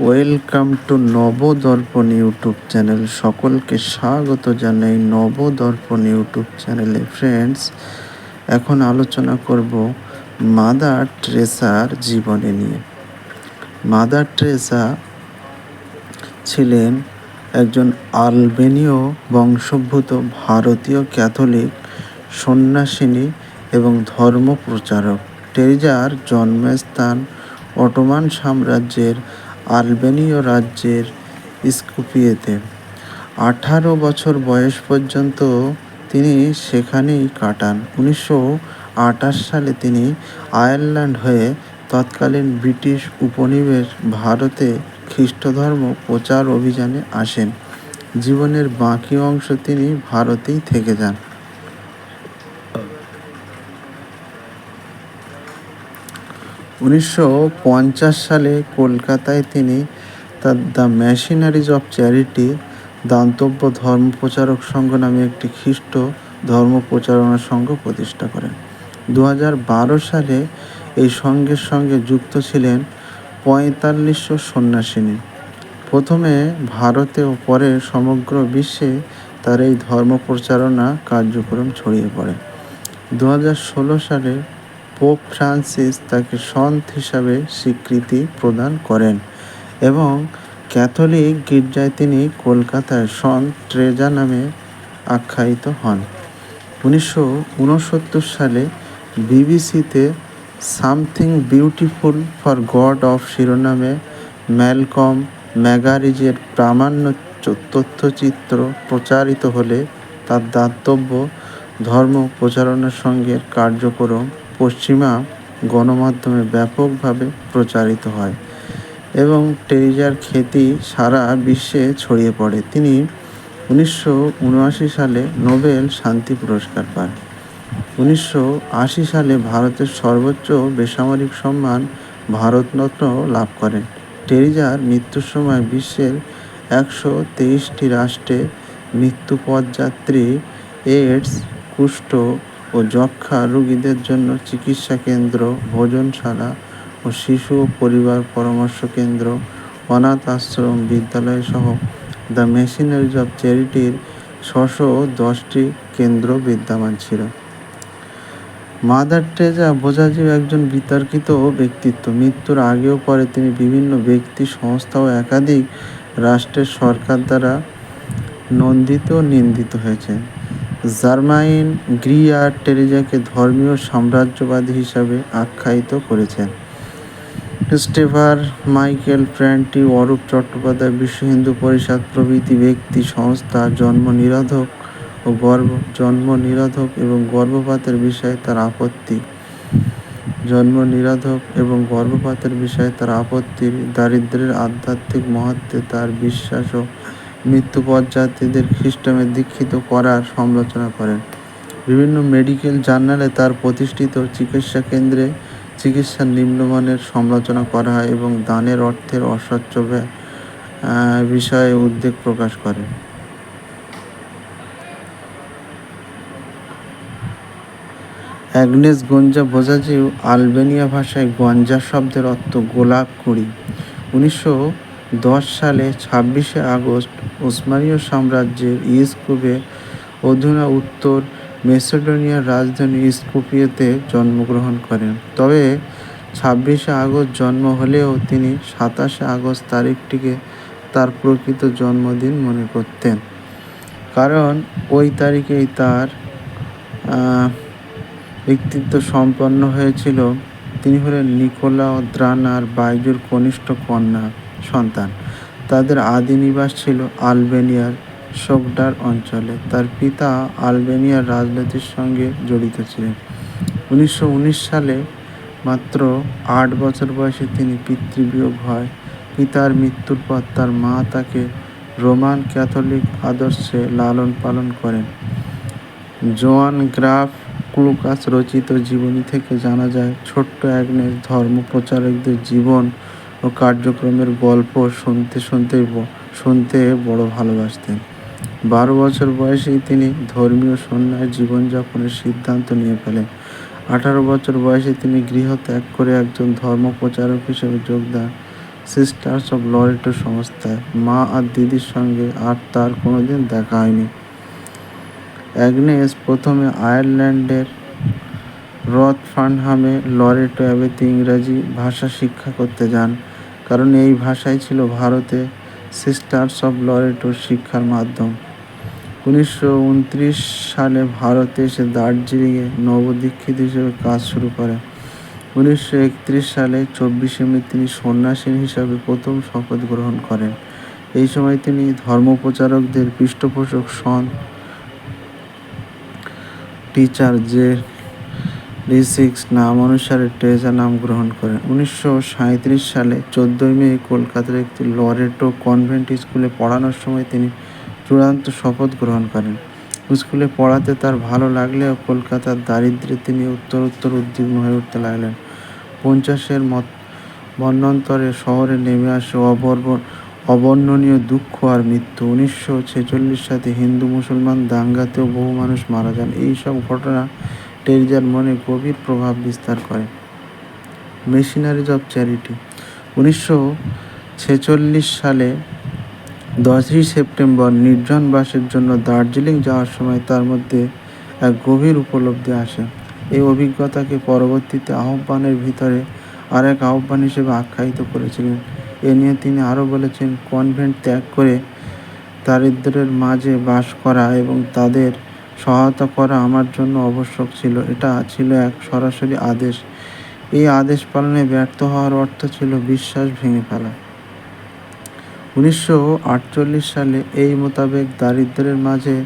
Welcome to Nabadarpan YouTube channel সকলকে স্বাগত জানাই নবদর্পণ ইউটিউব চ্যানেলে ফ্রেন্ডস এখন আলোচনা করব মাদার ট্রেসার জীবনে নিয়ে। মাদার ট্রেসা ছিলেন একজন আলবেনীয় বংশোদ্ভূত ভারতীয় ক্যাথলিক সন্ন্যাসিনী এবং ধর্ম প্রচারক টেরিজার জন্মস্থান অটোমান সাম্রাজ্যের আলবেনীয় রাজ্যের স্কুপিয়েতে। আঠারো বছর বয়স পর্যন্ত তিনি সেখানেই কাটান। উনিশশো আঠাশ সালে তিনি আয়ারল্যান্ড হয়ে তৎকালীন ব্রিটিশ উপনিবেশ ভারতে খ্রিস্টধর্ম প্রচার অভিযানে আসেন। জীবনের বাকি অংশ তিনি ভারতেই থেকে যান। উনিশশো পঞ্চাশ সালে কলকাতায় তিনি তার দ্য মেশিনারিজ অফ চ্যারিটি দান্তব্য ধর্ম প্রচারক সংঘ নামে একটি খ্রিস্ট ধর্ম প্রচারণা সংঘ প্রতিষ্ঠা করেন। দু হাজার বারো সালে এই সংঘের সঙ্গে যুক্ত ছিলেন পঁয়তাল্লিশশো সন্ন্যাসিনী। প্রথমে ভারতে ও পরে সমগ্র বিশ্বে তার এই ধর্ম প্রচারণা কার্যক্রম ছড়িয়ে পড়ে। দু হাজার ষোলো সালে পোপ ফ্রান্সিস তাকে সন্ত হিসাবে স্বীকৃতি প্রদান করেন এবং ক্যাথলিক গির্জায় তিনি কলকাতায় সন্ত ট্রেজা নামে আখ্যায়িত হন। উনিশশো ঊনসত্তর সালে বিবিসিতে something beautiful for God of শিরোনামে ম্যালকম ম্যাগারিজের প্রামাণ্য তথ্যচিত্র প্রচারিত হলে তার দাতব্য ধর্ম প্রচারণার সঙ্গে কার্যক্রম পশ্চিমা গণমাধ্যমে ব্যাপকভাবে প্রচারিত হয় এবং টেরিজার খ্যাতি সারা বিশ্বে ছড়িয়ে পড়ে। তিনি উনিশশো উনআশি সালে নোবেল শান্তি পুরস্কার পান। উনিশশো আশি সালে ভারতের সর্বোচ্চ বেসামরিক সম্মান ভারতরত্ন লাভ করেন। টেরিজার মৃত্যুর সময় বিশ্বের একশো তেইশটি রাষ্ট্রে মৃত্যুপথযাত্রী এইডস কুষ্ঠ ও যক্ষা রোগীদের জন্য চিকিৎসা কেন্দ্র, ভোজনশালা ও শিশু ও পরিবার পরামর্শ কেন্দ্র, অনাথ আশ্রম বিদ্যালয় সহ দ্য মেশিনারিজ অব চ্যারিটির ছশো দশটি কেন্দ্র বিদ্যমান ছিল। মাদার টেজা বোঝাজিও একজন বিতর্কিত ব্যক্তিত্ব। মৃত্যুর আগেও পরে তিনি বিভিন্ন ব্যক্তি, সংস্থা ও একাধিক রাষ্ট্রের সরকার দ্বারা নন্দিত নিন্দিত হয়েছে জার্মাইন গ্রিয়ার টেরেজাকে ধর্মীয় সাম্রাজ্যবাদী হিসাবে আখ্যায়িত করেছেন। স্টেভার মাইকেল প্র্যান্টি অরূপ চট্টোপাধ্যায় বিশ্ব হিন্দু পরিষদ প্রভৃতি ব্যক্তি, সংস্থা, জন্ম নিরোধক ও গর্ভ জন্ম নিরোধক এবং গর্ভপাতের বিষয়ে তার আপত্তি। জন্ম নিরোধক এবং গর্ভপাতের বিষয়ে তার আপত্তির দারিদ্রের আধ্যাত্মিক মহত্বে তার বিশ্বাস ও মৃত্যুপথযাত্রীদের খ্রিস্টামে দীক্ষিত করার সমালোচনা করেন। বিভিন্ন মেডিকেল জার্নালে তার প্রতিষ্ঠিত চিকিৎসা কেন্দ্রে চিকিৎসার নিম্নমানের সমালোচনা করা হয় এবং দানের অর্থের অস্বচ্ছ বিষয়ে উদ্বেগ প্রকাশ করে। অ্যাগনেস গঞ্জা বোঝাজিও আলবেনিয়া ভাষায় গঞ্জা শব্দের অর্থ গোলাপ কুড়ি। উনিশশো দশ সালে ছাব্বিশে আগস্ট ওসমানীয় সাম্রাজ্যের ইস্কুবে অধুনা উত্তর মেসিডোনিয়ার রাজধানী স্কুপিয়েতে জন্মগ্রহণ করেন। তবে ছাব্বিশে আগস্ট জন্ম হলেও তিনি সাতাশে আগস্ট তারিখটিকে তার প্রকৃত জন্মদিন মনে করতেন। কারণ ওই তারিখেই তার ব্যক্তিত্ব সম্পন্ন হয়েছিল। তিনি হলেন নিকোলা দ্রানার বাইজুর কনিষ্ঠ কন্যা। সন্তান। তাদের আদি নিবাস ছিল আলবেনিয়ার সোগডার অঞ্চলে। তার পিতা আলবেনিয়ার রাজনীতির সঙ্গে জড়িত ছিলেন। উনিশশো উনিশ সালে মাত্র আট বছর বয়সে তিনি পিতৃবিয়োগ হয়। পিতার মৃত্যুর পর তার মা তাকে রোমান ক্যাথলিক আদর্শে লালন পালন করেন। জোয়ান গ্রাফ ক্লুকাস রচিত জীবনী থেকে জানা যায়, ছোট্ট অ্যাগনেস ধর্ম প্রচারকদের জীবন ও কার্যক্রমের গল্প শুনতে শুনতে শুনতে বড় ভালোবাসতেন। বারো বছর বয়সেই তিনি ধর্মীয় সন্ন্যাস জীবনযাপনের সিদ্ধান্ত নিয়ে ফেলেন। আঠারো বছর বয়সে তিনি গৃহ ত্যাগ করে একজন ধর্মপ্রচারক হিসেবে যোগ দেন সিস্টার্স অব লরেটো সংস্থায়। মা আর দিদির সঙ্গে আর তার কোনোদিন দেখা হয়নি। অ্যাগনেস প্রথমে আয়ারল্যান্ডের রথফান্ডহামে লরেটো অ্যাবেতে ইংরাজি ভাষা শিক্ষা করতে যান। কারণ এই ভাষাই ছিল ভারতে সিস্টার্স অব লরেটোর শিক্ষার মাধ্যম। উনিশশো উনত্রিশ সালে ভারতে এসে দার্জিলিংয়ে নবদীক্ষিত হিসেবে কাজ শুরু করেন উনিশশো সালে চব্বিশে মে তিনি সন্ন্যাসী হিসাবে প্রথম শপথ গ্রহণ করেন। এই সময় তিনি ধর্মপ্রচারকদের পৃষ্ঠপোষক সন। টিচার যে রিসিক্স নাম অনুসারে টেরেজা নাম গ্রহণ করেন। উনিশশো সালে চোদ্দোই মে কলকাতার একটি লরেটো কনভেন্ট স্কুলে পড়ানোর সময় তিনি চূড়ান্ত শপথ গ্রহণ করেন। স্কুলে পড়াতে তার ভালো লাগলেও কলকাতার দারিদ্রে তিনি উত্তর উত্তর উদ্বিগ্ন হয়ে উঠতে লাগলেন। পঞ্চাশের মত বন্যন্তরে শহরে নেমে আসে অবর্ব অবর্ণনীয় দুঃখ আর মৃত্যু। উনিশশো ছেচল্লিশ সালে হিন্দু মুসলমান দাঙ্গাতেও বহু মানুষ মারা যান। এই সব ঘটনা টেরিজার মনে গভীর প্রভাব বিস্তার করে। Missionaries of charity. উনিশশো ছেচল্লিশ সালে দশই সেপ্টেম্বর নির্জন বাসের জন্য দার্জিলিং যাওয়ার সময় তার মধ্যে এক গভীর উপলব্ধি আসে। এই অভিজ্ঞতাকে পরবর্তীতে আহ্বানের ভিতরে আর এক আহ্বান হিসেবে আখ্যায়িত করেছিলেন। এ নিয়ে তিনি আরও বলেছেন, কনভেন্ট ত্যাগ করে দারিদ্রের মাঝে বাস করা এবং তাদের সহায়তা করা আমার জন্য আবশ্যক ছিল। এটা ছিল এক সরাসরি আদেশ। এই আদেশ পালনে ব্যর্থ হওয়ার অর্থ ছিল বিশ্বাস ভেঙে ফেলা। উনিশশো আটচল্লিশ সালে এই মোতাবেক দারিদ্রের মাঝে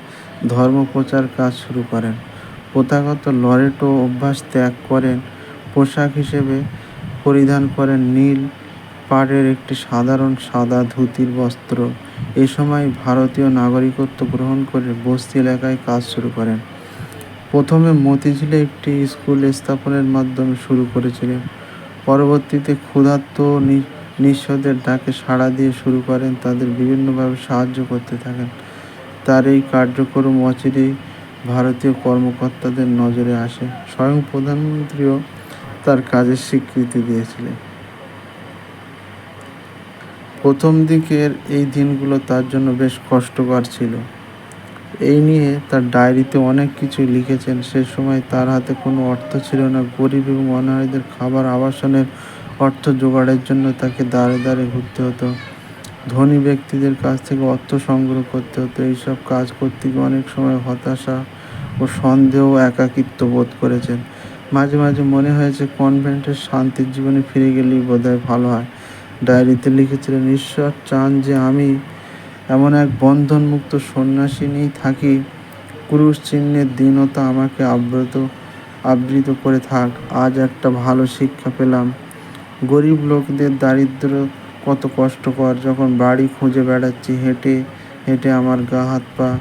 ধর্মপ্রচার কাজ শুরু করেন। প্রথাগত লরেটো অভ্যাস ত্যাগ করেন। পোশাক হিসেবে পরিধান করেন নীল পাড়ের একটি সাধারণ সাদা ধুতির বস্ত্র। এ সময় ভারতীয় নাগরিকত্ব গ্রহণ করে বস্তি এলাকায় কাজ শুরু করেন। প্রথমে মতিঝিলে একটি স্কুল স্থাপনের মাধ্যমে শুরু করেছিলেন। পরবর্তীতে ক্ষুধার্ত নিঃস্বদের ডাকে সাড়া দিয়ে শুরু করেন, তাদের বিভিন্নভাবে সাহায্য করতে থাকেন। তার এই কার্যক্রম অচিরেই ভারতীয় কর্মকর্তাদের নজরে আসে। স্বয়ং প্রধানমন্ত্রীও তার কাজের স্বীকৃতি দিয়েছিলেন। প্রথম দিকের এই দিনগুলো তার জন্য বেশ কষ্টকর ছিল। এই নিয়ে তার ডায়েরিতে অনেক কিছু লিখেছেন। সে সময় তার হাতে কোনো অর্থ ছিল না। গরিব এবং অনারীদের খাবার আবাসনের অর্থ জোগাড়ের জন্য তাকে দাঁড়ে দাঁড়ে ঘুরতে হতো। ধনী ব্যক্তিদের কাছ থেকে অর্থ সংগ্রহ করতে হতো। এইসব কাজ করতে গিয়ে অনেক সময় হতাশা ও সন্দেহ একাকিত্ব বোধ করেছেন। মাঝে মাঝে মনে হয়েছে, কনভেন্টের শান্তির জীবনে ফিরে গেলেই বোধহয় ভালো হয়। ডায়েরিতে লিখেছিলেন, ঈশ্বর চান যে আমি এমন এক বন্ধনমুক্ত সন্ন্যাসী সন্ন্যাসিনী থাকি। ক্রুশ চিহ্নের দীনতা আমাকে আবৃত আবৃত করে থাক। আজ একটা ভালো শিক্ষা পেলাম। গরিব লোকদের দারিদ্র কত কষ্টকর। যখন বাড়ি খুঁজে বেড়াচ্ছি, হেঁটে হেঁটে আমার গা হাত পা